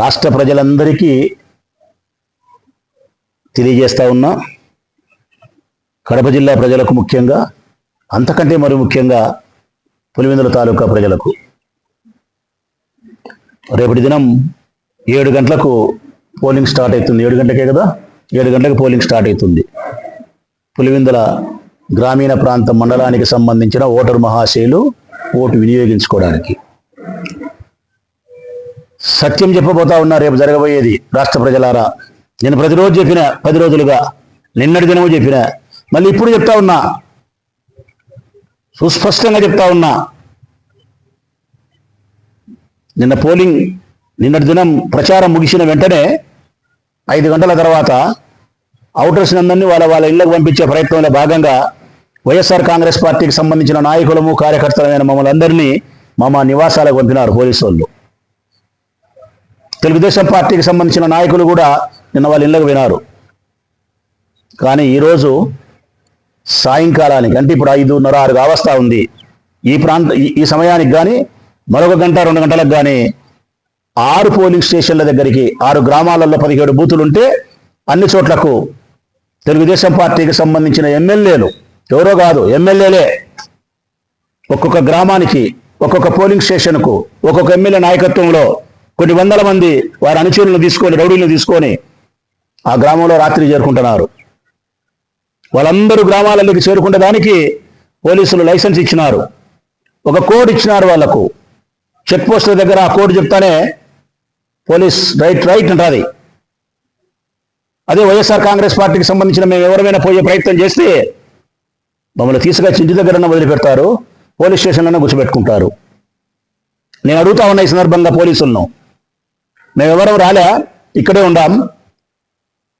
రాష్ట్ర ప్రజలందరికీ తెలియజేస్తా ఉన్నా కడప జిల్లా ప్రజలకు ముఖ్యంగా అంతకంటే మరి ముఖ్యంగా పులివెందుల తాలూకా ప్రజలకు. రేపటి దినం ఏడు గంటలకు పోలింగ్ స్టార్ట్ అవుతుంది. ఏడు గంటలకే కదా? ఏడు గంటలకు పోలింగ్ స్టార్ట్ అవుతుంది. పులివెందుల గ్రామీణ ప్రాంత మండలానికి సంబంధించిన ఓటరు మహాశయులు ఓటు వినియోగించుకోవడానికి. సత్యం చెప్పబోతా ఉన్నా రేపు జరగబోయేది రాష్ట్ర ప్రజలారా. నేను ప్రతిరోజు చెప్పిన పది రోజులుగా నిన్నటి దినము చెప్పిన మళ్ళీ ఇప్పుడు చెప్తా ఉన్నా సుస్పష్టంగా చెప్తా ఉన్నా నిన్న పోలింగ్ నిన్నటి దినం ప్రచారం ముగిసిన వెంటనే ఐదు గంటల తర్వాత అవుటర్స్ అందరినీ వాళ్ళ వాళ్ళ ఇళ్ళకు పంపించే ప్రయత్నంలో భాగంగా వైఎస్ఆర్ కాంగ్రెస్ పార్టీకి సంబంధించిన నాయకులము కార్యకర్తలైన మమ్మల్ని అందరినీ మా మా నివాసాలకు పంపినారు పోలీసు వాళ్ళు. తెలుగుదేశం పార్టీకి సంబంధించిన నాయకులు కూడా నిన్న వాళ్ళ ఇళ్ళకు వినారు కానీ ఈరోజు సాయంకాలానికి అంటే ఇప్పుడు ఐదున్నర ఆరు అవస్థ ఉంది. ఈ ప్రాంత ఈ- ఈ సమయానికి కానీ మరొక గంట రెండు గంటలకు కానీ ఆరు పోలింగ్ స్టేషన్ల దగ్గరికి ఆరు గ్రామాలలో పదిహేడు బూతులు ఉంటే అన్ని చోట్లకు తెలుగుదేశం పార్టీకి సంబంధించిన ఎమ్మెల్యేలు ఎవరో కాదు ఎమ్మెల్యేలే ఒక్కొక్క గ్రామానికి ఒక్కొక్క పోలింగ్ స్టేషన్కు ఒక్కొక్క ఎమ్మెల్యే నాయకత్వంలో కొన్ని వందల మంది వారి అనుచరులను తీసుకొని రౌడీలను తీసుకొని ఆ గ్రామంలో రాత్రి చేరుకుంటున్నారు వాళ్ళందరూ గ్రామాలలోకి చేరుకునే దానికి పోలీసులు లైసెన్స్ ఇచ్చినారు. ఒక కోడ్ ఇచ్చినారు వాళ్ళకు చెక్ పోస్టుల దగ్గర ఆ కోడ్ చెప్తానే పోలీస్ రైట్ రైట్ ఉంటుంది అదే వైఎస్ఆర్ కాంగ్రెస్ పార్టీకి సంబంధించిన మేము ఎవరైనా పోయే ప్రయత్నం చేస్తే మమ్మల్ని తీసుకొచ్చి ఇంటి దగ్గరన్నా వదిలిపెడతారు పోలీస్ స్టేషన్లోనే కూర్చోబెట్టుకుంటారు. నేను అడుగుతా ఉన్నా ఈ సందర్భంగా పోలీసులను మేము ఎవరెవరు రాలే ఇక్కడే ఉండాం.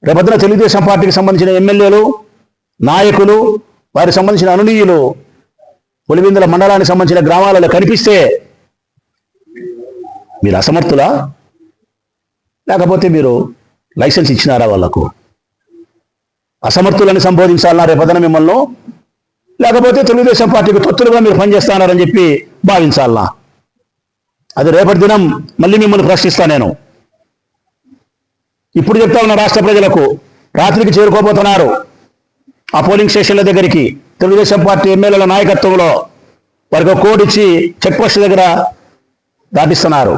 రేపొద్దున తెలుగుదేశం పార్టీకి సంబంధించిన ఎమ్మెల్యేలు నాయకులు వారికి సంబంధించిన అనునీయులు పులివిందుల మండలానికి సంబంధించిన గ్రామాలలో కనిపిస్తే మీరు అసమర్థులా? లేకపోతే మీరు లైసెన్స్ ఇచ్చినారా వాళ్ళకు? అసమర్థులని సంబోధించాలన్నా రేపొద్దున మిమ్మల్ని? లేకపోతే తెలుగుదేశం పార్టీకి తొత్తులుగా మీరు పనిచేస్తున్నారని చెప్పి భావించాలనా? అది రేపటి దినం మళ్ళీ మిమ్మల్ని ప్రశ్నిస్తా నేను. ఇప్పుడు చెప్తా ఉన్న రాష్ట్ర ప్రజలకు. రాత్రికి చేరుకోబోతున్నారు. ఆ పోలింగ్ స్టేషన్ల దగ్గరికి తెలుగుదేశం పార్టీ ఎమ్మెల్యేల నాయకత్వంలో వారికి ఒక కోడ్ ఇచ్చి చెక్ పోస్ట్ దగ్గర దాటిస్తున్నారు.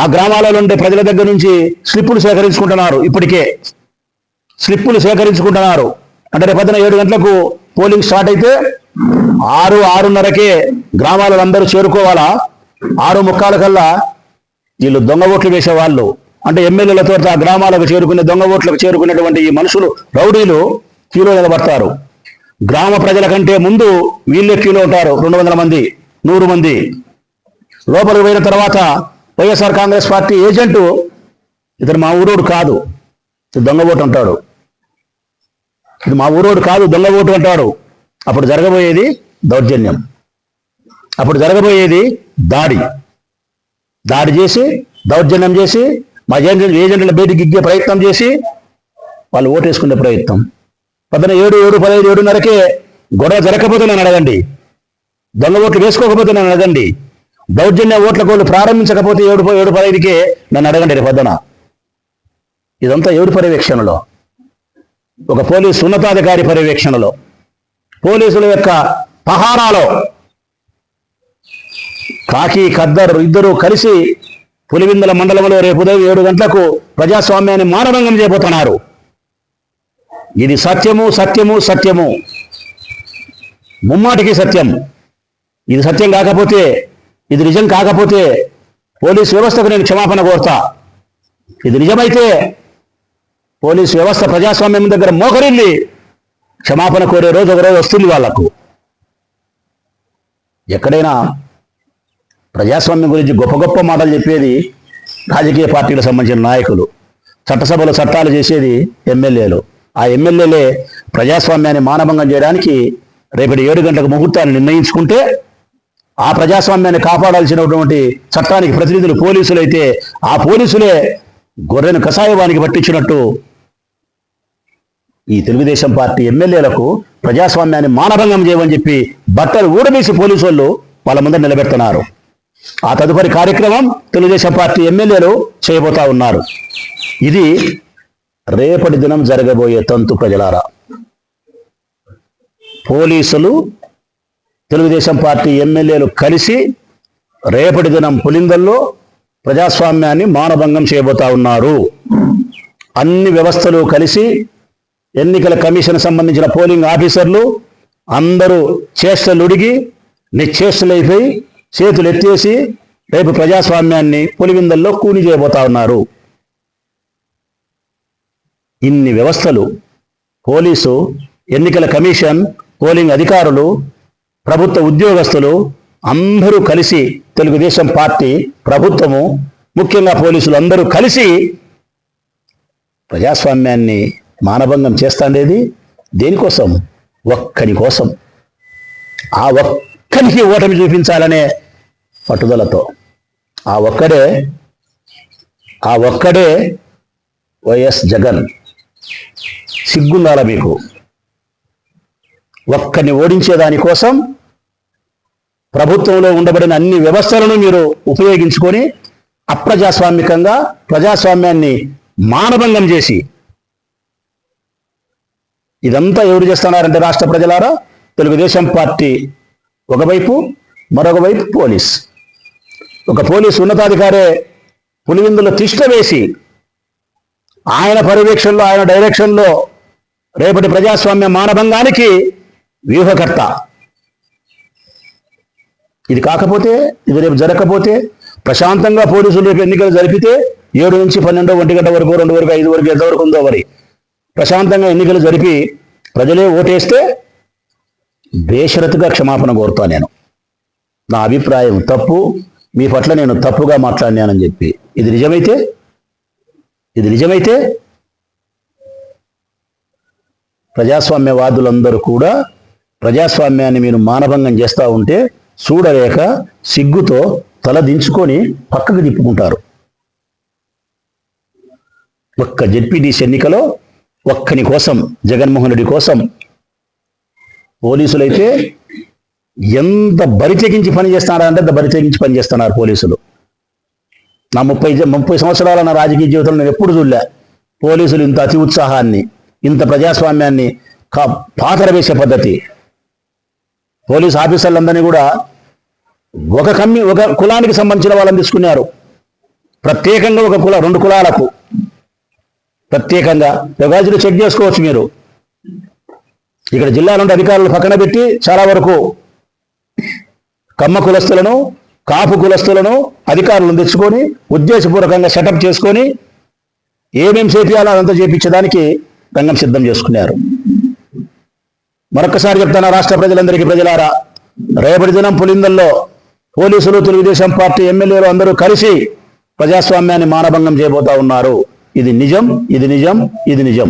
ఆ గ్రామాలలో ఉండే ప్రజల దగ్గర నుంచి స్లిప్పులు సేకరించుకుంటున్నారు ఇప్పటికే. స్లిప్పులు సేకరించుకుంటున్నారు. అంటే రేపు ఏడు గంటలకు పోలింగ్ స్టార్ట్ అయితే ఆరు ఆరున్నరకే గ్రామాలలో అందరూ చేరుకోవాలా? ఆరు ముక్కాల కల్లా వీళ్ళు దొంగ ఓట్లు వేసేవాళ్ళు. అంటే ఎమ్మెల్యేలతో ఆ గ్రామాలకు చేరుకునే దొంగ ఓట్లకు చేరుకునేటువంటి ఈ మనుషులు రౌడీలు క్యూలో నిలబడతారు. గ్రామ ప్రజల కంటే ముందు వీళ్ళే క్యూలో ఉంటారు రెండు వందల మంది నూరు మంది. లోపలికి పోయిన తర్వాత వైఎస్ఆర్ కాంగ్రెస్ పార్టీ ఏజెంటు ఇతను మా ఊరోడు కాదు దొంగ ఓటు అంటాడు. ఇది మా ఊరోడు కాదు దొంగ ఓటు అంటాడు. అప్పుడు జరగబోయేది దౌర్జన్యం. అప్పుడు జరగబోయేది దాడి. దాడి చేసి దౌర్జన్యం చేసి మా ఏజెంట్ ఏజెంట్ల బయటికి ఇగ్గే ప్రయత్నం చేసి వాళ్ళు ఓటేసుకునే ప్రయత్నం. పొద్దున ఏడు ఏడు పదహైదు ఏడున్నరకే గొడవ జరగకపోతే నన్ను అడగండి. దొంగ ఓట్లు వేసుకోకపోతే నన్ను అడగండి. దౌర్జన్య ఓట్ల కోళ్ళు ప్రారంభించకపోతే ఏడు ఏడు పదహైదుకే నన్ను అడగండి రేపు పొద్దున. ఇదంతా ఏడు పర్యవేక్షణలో. ఒక పోలీసు ఉన్నతాధికారి పర్యవేక్షణలో. పోలీసుల యొక్క పహారాలో కాకి ఖద్దరు ఇద్దరు కలిసి పులివిందల మండలంలో రేపు ఉదయం ఏడు గంటలకు ప్రజాస్వామ్యాన్ని మానభంగం చేయబోతున్నారు. ఇది సత్యము సత్యము సత్యము. ముమ్మాటికి సత్యం. ఇది సత్యం కాకపోతే ఇది నిజం కాకపోతే పోలీస్ వ్యవస్థకు నేను క్షమాపణ కోరుతా. ఇది నిజమైతే పోలీస్ వ్యవస్థ ప్రజాస్వామ్యం దగ్గర మోకరిల్లి క్షమాపణ కోరే రోజు ఒకరోజు వస్తుంది వాళ్ళకు ఎక్కడైనా ప్రజాస్వామ్యం గురించి గొప్ప గొప్ప మాటలు చెప్పేది రాజకీయ పార్టీలకు సంబంధించిన నాయకులు. చట్టసభలో చట్టాలు చేసేది ఎమ్మెల్యేలు. ఆ ఎమ్మెల్యేలే ప్రజాస్వామ్యాన్ని మానభంగం చేయడానికి రేపటి ఏడు గంటలకు ముహూర్తాన్ని నిర్ణయించుకుంటే ఆ ప్రజాస్వామ్యాన్ని కాపాడాల్సినటువంటి చట్టానికి ప్రతినిధులు పోలీసులు అయితే ఆ పోలీసులే గొర్రెను కషాయవానికి పట్టించినట్టు ఈ తెలుగుదేశం పార్టీ ఎమ్మెల్యేలకు ప్రజాస్వామ్యాన్ని మానభంగం చేయమని చెప్పి బట్టలు ఊడబీసి పోలీసు వాళ్ళు వాళ్ళ ముందర నిలబెడుతున్నారు. ఆ తదుపరి కార్యక్రమం తెలుగుదేశం పార్టీ ఎమ్మెల్యేలు చేయబోతా ఉన్నారు. ఇది రేపటి దినం జరగబోయే తంతు ప్రజలారా. పోలీసులు తెలుగుదేశం పార్టీ ఎమ్మెల్యేలు కలిసి రేపటి దినం పులిందల్లో ప్రజాస్వామ్యాన్ని మానభంగం చేయబోతా ఉన్నారు. అన్ని వ్యవస్థలు కలిసి ఎన్నికల కమిషన్ సంబంధించిన పోలింగ్ ఆఫీసర్లు అందరూ చేష్టలుడిగి నిశ్చేష్టలైపోయి చేతులు ఎత్తేసి రేపు ప్రజాస్వామ్యాన్ని పులివిందల్లో కూని చేయబోతా ఉన్నారు. ఇన్ని వ్యవస్థలు పోలీసు ఎన్నికల కమిషన్ పోలింగ్ అధికారులు ప్రభుత్వ ఉద్యోగస్తులు అందరూ కలిసి తెలుగుదేశం పార్టీ ప్రభుత్వము ముఖ్యంగా పోలీసులు అందరూ కలిసి ప్రజాస్వామ్యాన్ని మానభంగం చేస్తాండేది? దేనికోసం? ఒక్కని కోసం. ఆ ఒక్కరికి ఓటమి చూపించాలనే పట్టుదలతో. ఆ ఒక్కడే ఆ ఒక్కడే వైఎస్ జగన్. సిగ్గుండాల మీకు? ఒక్కని ఓడించేదాని కోసం ప్రభుత్వంలో ఉండబడిన అన్ని వ్యవస్థలను మీరు ఉపయోగించుకొని అప్రజాస్వామికంగా ప్రజాస్వామ్యాన్ని మానభంగం చేసి ఇదంతా ఎవరు చేస్తున్నారంటే రాష్ట్ర ప్రజలారా? తెలుగుదేశం పార్టీ ఒకవైపు మరొక వైపు పోలీస్. ఒక పోలీస్ ఉన్నతాధికారే పులివిందులో తిష్ట వేసి ఆయన పర్యవేక్షణలో ఆయన డైరెక్షన్లో రేపటి ప్రజాస్వామ్య మానభంగానికి వ్యూహకర్త. ఇది కాకపోతే ఇది రేపు జరగకపోతే ప్రశాంతంగా పోలీసులు రేపు ఎన్నికలు జరిపితే ఏడు నుంచి పన్నెండో ఒంటి గంట వరకు రెండు వరకు ఐదు వరకు ఎంతవరకు ఉందో మరి. ప్రశాంతంగా ఎన్నికలు జరిపి ప్రజలే ఓటేస్తే బేషరతుగా క్షమాపణ కోరుతా నేను. నా అభిప్రాయం తప్పు మీ పట్ల నేను తప్పుగా మాట్లాడినానని చెప్పి. ఇది నిజమైతే? ఇది నిజమైతే? ప్రజాస్వామ్యవాదులందరూ కూడా ప్రజాస్వామ్యాన్ని మీరు మానభంగం చేస్తూ ఉంటే చూడలేక సిగ్గుతో తల దించుకొని పక్కకు తిప్పుకుంటారు. ఒక్క జెడ్పీటీసీ ఎన్నికలో ఒక్కని కోసం జగన్మోహన్ రెడ్డి కోసం పోలీసులు అయితే ఎంత బరిచెగించి పని చేస్తున్నారంటే అంత బరిచెగించి పని చేస్తున్నారు పోలీసులు. నా ముప్పై ముప్పై సంవత్సరాల నా రాజకీయ జీవితంలో నేను ఎప్పుడు చూడలే. పోలీసులు ఇంత అతి ఉత్సాహాన్ని ఇంత ప్రజాస్వామ్యాన్ని కా పాతర వేసే పద్ధతి. పోలీస్ ఆఫీసర్లందరినీ కూడా ఒక కమ్మి ఒక కులానికి సంబంధించిన వాళ్ళని తీసుకున్నారు. ప్రత్యేకంగా ఒక కుల రెండు కులాలకు. ప్రత్యేకంగా. రివాజులు చెక్ చేసుకోవచ్చు మీరు. ఇక్కడ జిల్లా నుండి అధికారులు పక్కన పెట్టి చాలా వరకు కమ్మ కులస్తులను కాపు కులస్తులను అధికారులను తెచ్చుకొని ఉద్దేశపూర్వకంగా సెటప్ చేసుకొని ఏమేం చేపియాలో అదంతా చేపించడానికి రంగం సిద్ధం చేసుకున్నారు. మరొకసారి చెప్తాను రాష్ట్ర ప్రజలందరికీ ప్రజలారా రేపటి దినం పులిందల్లో పోలీసులు తెలుగుదేశం పార్టీ ఎమ్మెల్యేలు అందరూ కలిసి ప్రజాస్వామ్యాన్ని మానభంగం చేయబోతా ఉన్నారు. ఇది నిజం ఇది నిజం ఇది నిజం.